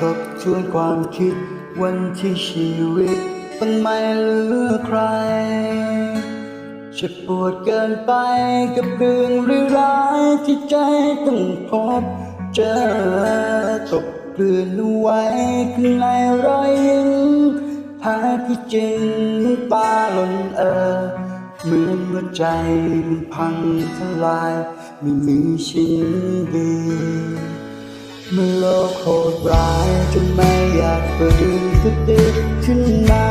ทบทวนความคิดวันที่ชีวิตต้องไม่เหลือใครจะปวดเกินไปกับเรื่องร้ายที่ใจต้องพบเจอตกเกลื่อนไว้ข้างในรอยยิ้มแท้ที่จริงน้ำตาหล่นเออเหมือนหัวใจมันพังทลาย ไม่มีชิ้นดี เมื่อโลกโหดร้ายจนไม่อยากตื่นสติขึ้นมา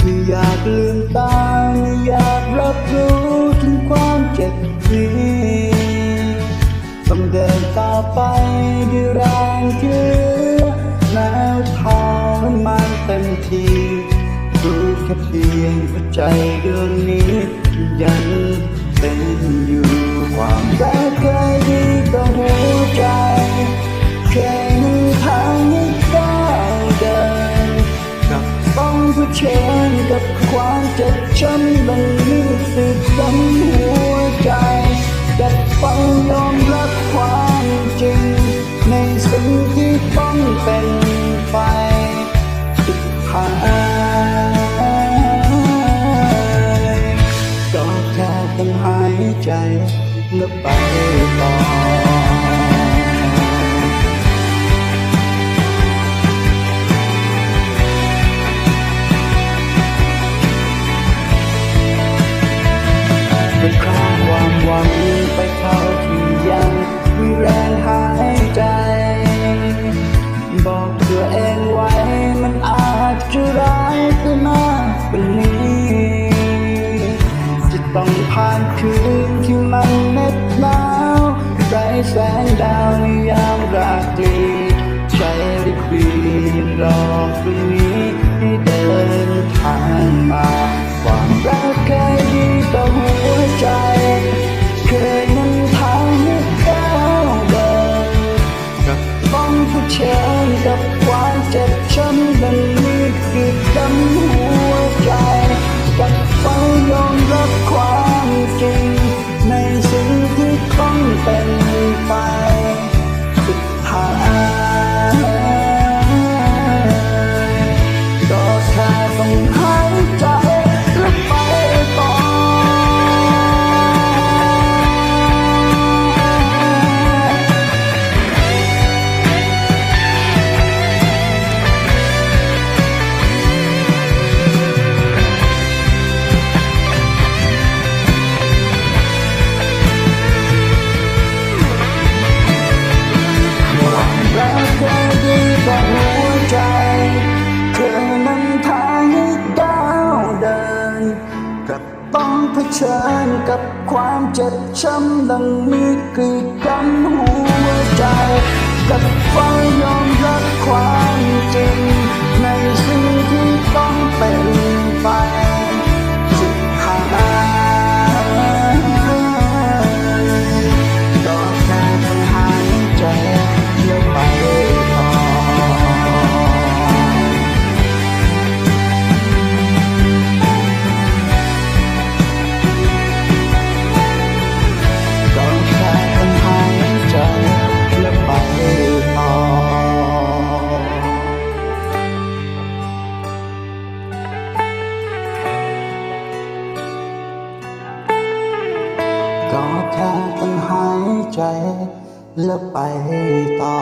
ไม่อยากลืมตาไม่อยากรับรู้ถึงความเจ็บปวดต้องเดินต่อไปด้วยแรงที่เหลือแล้วทรมานเต็มทีรู้แค่เพียงหัวใจดวงนี้ยัง เผชิญกับความเจ็บช้ำบังลึกติดซ้ำหัวใจกัดฟังยอมรับความจริง ในสิ่งที่ต้องเป็นไปสุดท้ายก็แค่ต้องหายใจแล้ คืนที่มันเหน็บหนาวไร้แสงดาวในยามราตรีใจได้ปีนรอตรงนี้ให้เดินทางมาความรักเคยดีต่อหัวใจ เคยนำทางให้ก้าวเดินกับต้องเผชิญกับความเจ็บช้ำดังนี้ ผชิญกับความเจ็บช้ำดังมีกรีดกันหัวใจกับฟ้ายอมรับความจริง ในสิ่งที่ต้องเป็น ก็แค่ต้องหายใจ แล้วไปต่อ